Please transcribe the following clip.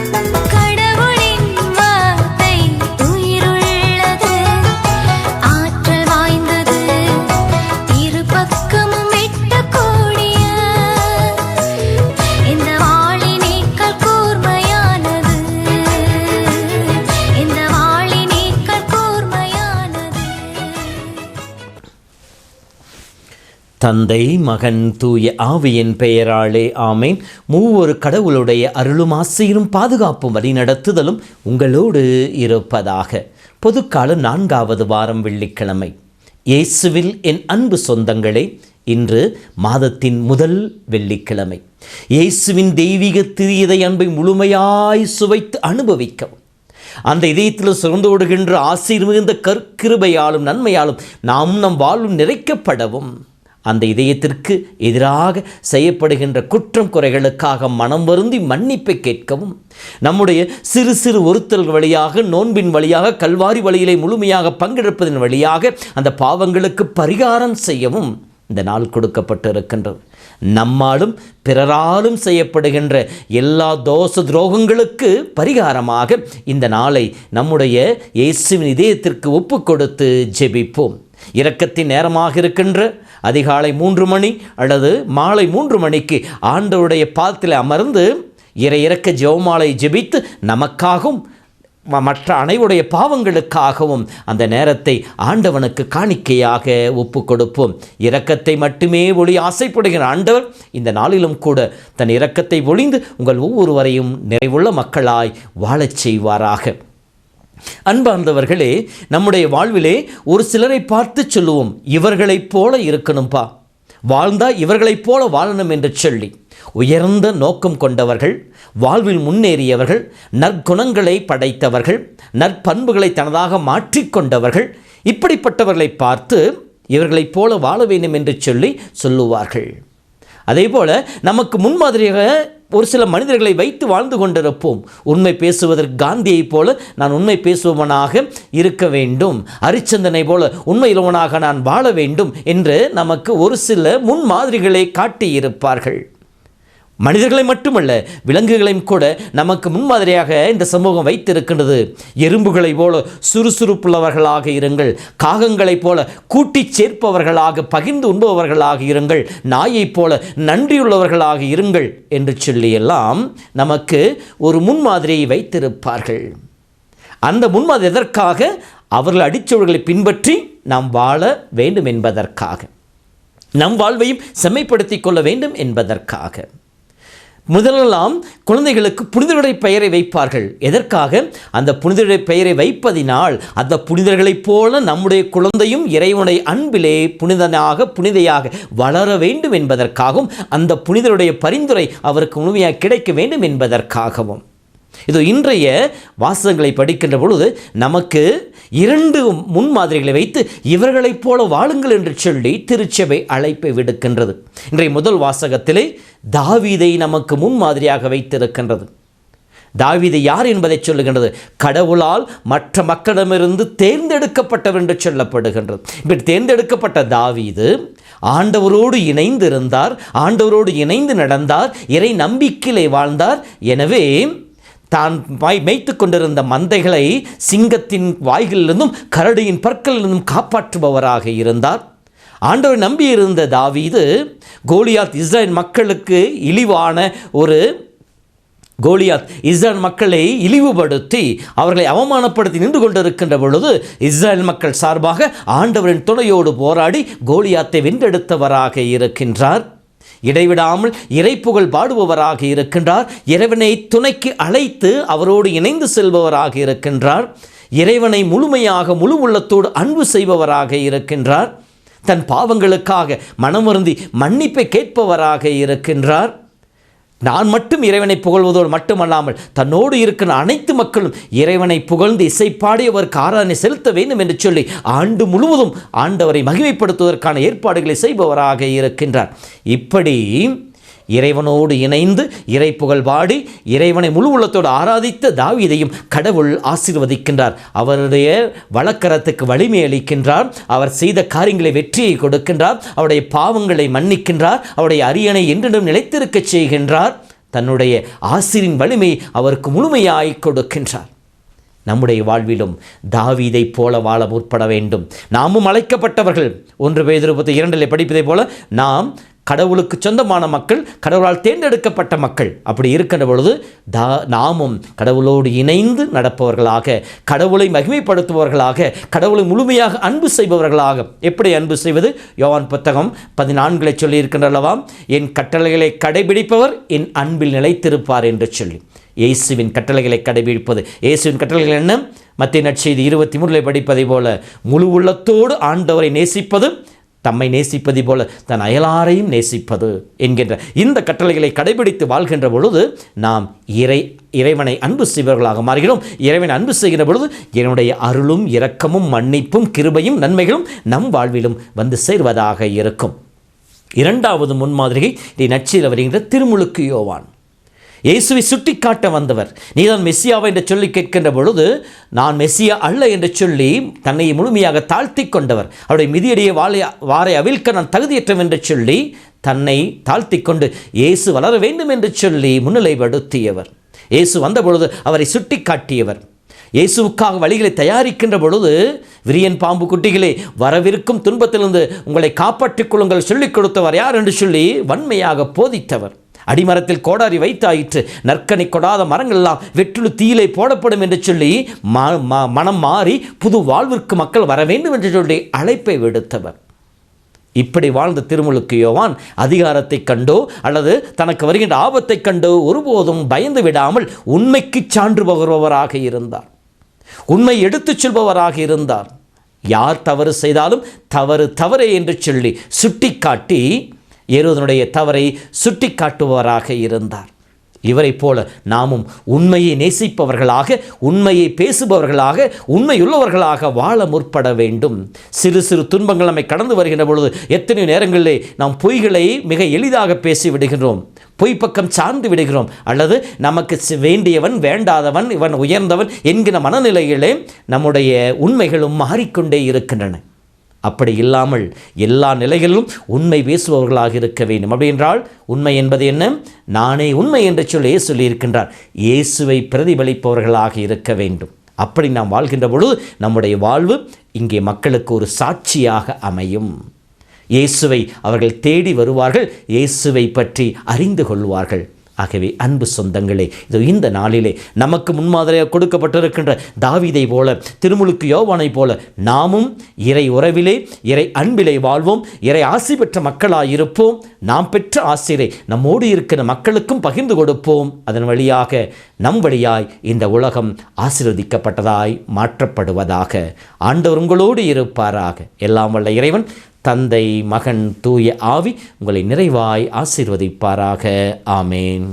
Come தந்தை மகன் தூய ஆவியின் பெயராலே ஆமேன். மூவொரு கடவுளுடைய அருளும் ஆசையிலும் பாதுகாப்பும் வழிநடத்துதலும் உங்களோடு இருப்பதாக. பொதுக்கால நான்காவது வாரம் வெள்ளிக்கிழமை. இயேசுவில் என் அன்பு சொந்தங்களே இன்று மாதத்தின் முதல் வெள்ளிக்கிழமை. இயேசுவின் தெய்வீக திரியதை அன்பை முழுமையாய் சுவைத்து அனுபவிக்கவும். அந்த இதயத்தில் சுரந்து ஓடுகின்ற ஆசீர் மிகுந்த கற்கிருபையாலும் நன்மையாலும் நாம் நம் வாழ்வும் நிறைக்கப்படவும். அந்த இதயத்திற்கு எதிராக செய்யப்படுகின்ற குற்றம் குறைகளுக்காக மனம் வருந்தி மன்னிப்பை கேட்கவும் நம்முடைய சிறு சிறு ஒருத்தல் வழியாக நோன்பின் வழியாக கல்வாரி வழியிலே முழுமையாக பங்கெடுப்பதன் வழியாக அந்த பாவங்களுக்கு பரிகாரம் செய்யவும் இந்த நாள் கொடுக்கப்பட்டிருக்கின்றது. நம்மாலும் பிறராலும் செய்யப்படுகின்ற எல்லா தோஷ துரோகங்களுக்கு பரிகாரமாக இந்த நாளை நம்முடைய இயேசுவின் இதயத்திற்கு ஒப்பு கொடுத்து ஜெபிப்போம். இரக்கத்தின் நேரமாக இருக்கின்ற அதிகாலை மூன்று மணி அல்லது மாலை மூன்று மணிக்கு ஆண்டவருடைய பாதத்தில் அமர்ந்து இறை இறக்க ஜெவமாலை ஜெபித்து நமக்காகவும் ம- மற்ற அனைவருடைய பாவங்களுக்காகவும் அந்த நேரத்தை ஆண்டவனுக்கு காணிக்கையாக ஒப்பு கொடுப்போம். இரக்கத்தை மட்டுமே ஒளி ஆசைப்படுகிற ஆண்டவர் இந்த நாளிலும் கூட தன் இரக்கத்தை ஒளிந்து உங்கள் ஒவ்வொருவரையும் நிறைவுள்ள மக்களாய் வாழச் செய்வாராக. அன்பார்ந்தவர்களே நம்முடைய வாழ்விலே ஒரு சிலரை பார்த்து சொல்லுவோம். இவர்களைப் போல இருக்கணும்பா. வாழ்ந்தா இவர்களைப் போல வாழணும் என்று சொல்லி. உயர்ந்த நோக்கம் கொண்டவர்கள் வாழ்வில் முன்னேறியவர்கள் நற்குணங்களை படைத்தவர்கள் நற்பண்புகளை தனதாக மாற்றிக்கொண்டவர்கள் இப்படிப்பட்டவர்களை பார்த்து இவர்களைப் போல வாழ வேண்டும் என்று சொல்லி சொல்லுவார்கள். அதே போல் நமக்கு முன்மாதிரியாக ஒரு சில மனிதர்களை வைத்து வாழ்ந்து கொண்டிருப்போம். உண்மை பேசுவதற்கு காந்தியைப் போல நான் உண்மை பேசுபவனாக இருக்க வேண்டும். அரிச்சந்தனை போல உண்மையுள்ளவனாக நான் வாழ வேண்டும் என்று நமக்கு ஒரு சில முன்மாதிரிகளை காட்டியிருப்பார்கள். மனிதர்களை மட்டுமல்ல விலங்குகளையும் கூட நமக்கு முன்மாதிரியாக இந்த சமூகம் வைத்திருக்கின்றது. எறும்புகளைப் போல சுறுசுறுப்புள்ளவர்களாக இருங்கள் காகங்களைப் போல கூட்டிச் சேர்ப்பவர்களாக பகிர்ந்து உண்பவர்களாக இருங்கள் நாயைப் போல நன்றியுள்ளவர்களாக இருங்கள் என்று சொல்லியெல்லாம் நமக்கு ஒரு முன்மாதிரியை வைத்திருப்பார்கள். அந்த முன்மாதிரி எதற்காக? அவர்கள் அடிச்சவர்களை பின்பற்றி நாம் வாழ வேண்டும் என்பதற்காக. நம் வாழ்வையும் செம்மைப்படுத்திக் கொள்ள வேண்டும் என்பதற்காக. முதலெல்லாம் குழந்தைகளுக்கு புனிதருடைய பெயரை வைப்பார்கள். எதற்காக? அந்த புனிதருடைய பெயரை வைப்பதினால் அந்த புனிதர்களைப் போல நம்முடைய குழந்தையும் இறைவனை அன்பிலே புனிதனாக புனிதையாக வளர வேண்டும் என்பதற்காகவும் அந்த புனிதருடைய பரிந்துரை அவருக்கு முழுமையாக கிடைக்க வேண்டும் என்பதற்காகவும். இது இன்றைய வாசகங்களை படிக்கின்ற பொழுது நமக்கு இரண்டு முன்மாதிரிகளை வைத்து இவர்களைப் போல வாழுங்கள் என்று சொல்லி திருச்சபை அழைப்பை விடுக்கின்றது. இன்றைய முதல் வாசகத்திலே தாவீதை நமக்கு முன்மாதிரியாக வைத்திருக்கின்றது. தாவிதை யார் என்பதை சொல்லுகின்றது? கடவுளால் மற்ற மக்களிடமிருந்து தேர்ந்தெடுக்கப்பட்டவர் என்று சொல்லப்படுகின்றது. இப்படி தேர்ந்தெடுக்கப்பட்ட தாவீது ஆண்டவரோடு இணைந்து இருந்தார் ஆண்டவரோடு இணைந்து நடந்தார் இறை நம்பிக்கையிலே வாழ்ந்தார். எனவே தான் மேய்த்து கொண்டிருந்த மந்தைகளை சிங்கத்தின் வாய்களிலிருந்தும் கரடியின் பற்களிலிருந்தும் காப்பாற்றுபவராக இருந்தார். ஆண்டவர் நம்பியிருந்த தாவீது கோலியாத் இஸ்ரேல் மக்களுக்கு இழிவான ஒரு கோலியாத் இஸ்ரேல் மக்களை இழிவுபடுத்தி அவர்களை அவமானப்படுத்தி நின்று கொண்டிருக்கின்ற பொழுது இஸ்ரேல் மக்கள் சார்பாக ஆண்டவரின் துணையோடு போராடி கோலியாத்தை வென்றெடுத்தவராக இருக்கின்றார். இடைவிடாமல் இறைப்புகழ் பாடுபவராக இருக்கின்றார். இறைவனை துணைக்கு அழைத்து அவரோடு இணைந்து செல்பவராக இருக்கின்றார். இறைவனை முழுமையாக முழு உள்ளத்தோடு அன்பு செய்பவராக இருக்கின்றார். தன் பாவங்களுக்காக மனமருந்தி மன்னிப்பை கேட்பவராக இருக்கின்றார். நான் மட்டும் இறைவனை புகழ்வதோடு மட்டுமல்லாமல் தன்னோடு இருக்கிற அனைத்து மக்களும் இறைவனை புகழ்ந்து இசைப்பாடி அவருக்கு ஆராதனை செலுத்த வேண்டும் என்று சொல்லி ஆண்டு முழுவதும் ஆண்டவரை மகிமைப்படுத்துவதற்கான ஏற்பாடுகளை செய்பவராக இருக்கின்றார். இப்படி இறைவனோடு இணைந்து இறை புகழ் பாடி இறைவனை முழு உள்ளத்தோடு ஆராதித்த தாவீதையும் கடவுள் ஆசீர்வதிக்கின்றார். அவருடைய வழக்கரத்துக்கு வலிமை அளிக்கின்றார். அவர் செய்த காரியங்களை வெற்றியை கொடுக்கின்றார். அவருடைய பாவங்களை மன்னிக்கின்றார். அவருடைய அரியணை என்றிடம் நிலைத்திருக்கச் செய்கின்றார். தன்னுடைய ஆசிரின் வலிமை அவருக்கு முழுமையாய் கொடுக்கின்றார். நம்முடைய வாழ்விலும் தாவீதை போல வாழ முற்பட வேண்டும். நாமும் அழைக்கப்பட்டவர்கள். ஒன்று பேதிருப்பத்தி இரண்டிலே படிப்பதை போல நாம் கடவுளுக்கு சொந்தமான மக்கள் கடவுளால் தேர்ந்தெடுக்கப்பட்ட மக்கள். அப்படி இருக்கின்ற பொழுது தா நாமும் கடவுளோடு இணைந்து நடப்பவர்களாக கடவுளை மகிமைப்படுத்துபவர்களாக கடவுளை முழுமையாக அன்பு செய்பவர்களாக எப்படி அன்பு செய்வது? யோவான் புத்தகம் பதினான்களை சொல்லி இருக்கின்றல்லவா என் கட்டளைகளை கடைபிடிப்பவர் என் அன்பில் நிலைத்திருப்பார் என்று சொல்லி. இயேசுவின் கட்டளைகளை கடைபிடிப்பது. இயேசுவின் கட்டளைகள் என்ன? மத்திய நற்செய்தி இருபத்தி மூணில் படிப்பதை போல முழு உள்ளத்தோடு ஆண்டவரை நேசிப்பதும் தம்மை நேசிப்பது போல தன் அயலாரையும் நேசிப்பது என்கின்ற இந்த கட்டளைகளை கடைபிடித்து வாழ்கின்ற பொழுது நாம் இறை இறைவனை அன்பு செய்வர்களாக மாறுகிறோம். இறைவனை அன்பு செய்கிற பொழுது என்னுடைய அருளும் இரக்கமும் மன்னிப்பும் கிருபையும் நன்மைகளும் நம் வாழ்விலும் வந்து சேர்வதாக இருக்கும். இரண்டாவது முன்மாதிரியை நீ நச்சில் வருகின்ற திருமுழுக்கு யோவான். இயேசுவை சுட்டிக்காட்ட வந்தவர். நீதான் மெஸ்ஸியாவை என்று சொல்லி கேட்கின்ற பொழுது நான் மெஸ்ஸியா அல்ல என்று சொல்லி தன்னை முழுமையாக தாழ்த்தி கொண்டவர். அவருடைய மிதியடியை வாழை வாரை அவிழ்க்க நான் தகுதியற்றவன் என்று சொல்லி தன்னை தாழ்த்தி கொண்டு இயேசு வளர வேண்டும் என்று சொல்லி முன்னிலைப்படுத்தியவர். இயேசு வந்த பொழுது அவரை சுட்டிக்காட்டியவர். இயேசுவுக்காக வழிகளை தயாரிக்கின்ற பொழுது விரியன் பாம்பு குட்டிகளே வரவிருக்கும் துன்பத்திலிருந்து உங்களை காப்பாற்றிக் கொள்ளுங்கள் சொல்லிக் கொடுத்தவர் யார் என்று சொல்லி வன்மையாக போதித்தவர். அடிமரத்தில் கோடாரி வைத்தாயிற்று. நற்கனி கொடாத மரங்கள் எல்லாம் வெற்றிலு தீயிலே போடப்படும் என்று சொல்லி ம- ம- மனம் மாறி புது வாழ்விற்கு மக்கள் வர வேண்டும் என்று சொல்லி அழைப்பை விடுத்தவர். இப்படி வாழ்ந்த திருமுழுக்கு யோவான் அதிகாரத்தைக் கண்டோ அல்லது தனக்கு வருகின்ற ஆபத்தைக் கண்டோ ஒருபோதும் பயந்து விடாமல் உண்மைக்கு சான்று பகர்பவராக இருந்தார். உண்மை எடுத்துச் செல்பவராக இருந்தார். யார் தவறு செய்தாலும் தவறு தவறே என்று சொல்லி சுட்டிக்காட்டி ஏரோதனுடைய தவறை சுட்டிக்காட்டுபவராக இருந்தார். இவரைப் போல நாமும் உண்மையை நேசிப்பவர்களாக உண்மையை பேசுபவர்களாக உண்மையுள்ளவர்களாக வாழ முற்பட வேண்டும். சிறு சிறு துன்பங்கள் நம்மை கடந்து வருகின்ற பொழுது எத்தனை நேரங்களிலே நாம் பொய்களை மிக எளிதாக பேசி விடுகின்றோம் பொய் பக்கம் சார்ந்து விடுகிறோம். அல்லது நமக்கு வேண்டியவன் வேண்டாதவன் இவன் உயர்ந்தவன் என்கிற மனநிலையிலே நம்முடைய உண்மைகளும் மாறிக்கொண்டே இருக்கின்றன. அப்படி இல்லாமல் எல்லா நிலைகளிலும் உண்மை பேசுபவர்களாக இருக்க வேண்டும். அப்படி என்றால் உண்மை என்பது என்ன? நானே உண்மை என்று சொல்லி சொல்லியிருக்கின்றார். இயேசுவை பிரதிபலிப்பவர்களாக இருக்க வேண்டும். அப்படி நாம் வாழ்கின்ற பொழுது நம்முடைய வாழ்வு இங்கே மக்களுக்கு ஒரு சாட்சியாக அமையும். இயேசுவை அவர்கள் தேடி வருவார்கள். இயேசுவை பற்றி அறிந்து கொள்வார்கள். ஆகவே அன்பு சொந்தங்களே இது இந்த நாளிலே நமக்கு முன்மாதிரியாக கொடுக்கப்பட்டிருக்கின்ற தாவிதை போல திருமுழுக்கு யோவானை போல நாமும் இறை உறவிலே இறை அன்பிலே வாழ்வோம் இறை ஆசி பெற்ற மக்களாயிருப்போம் நாம் பெற்ற ஆசிரியரை நம்மோடு இருக்கிற மக்களுக்கும் பகிர்ந்து கொடுப்போம். அதன் வழியாக நம் வழியாய் இந்த உலகம் ஆசீர்வதிக்கப்பட்டதாய் மாற்றப்படுவதாக ஆண்டவர் உங்களோடு இருப்பாராக. எல்லாம் வல்ல இறைவன் தந்தை மகன் தூய ஆவி உங்களை நிறைவாய் ஆசீர்வதிப்பாராக. ஆமேன்.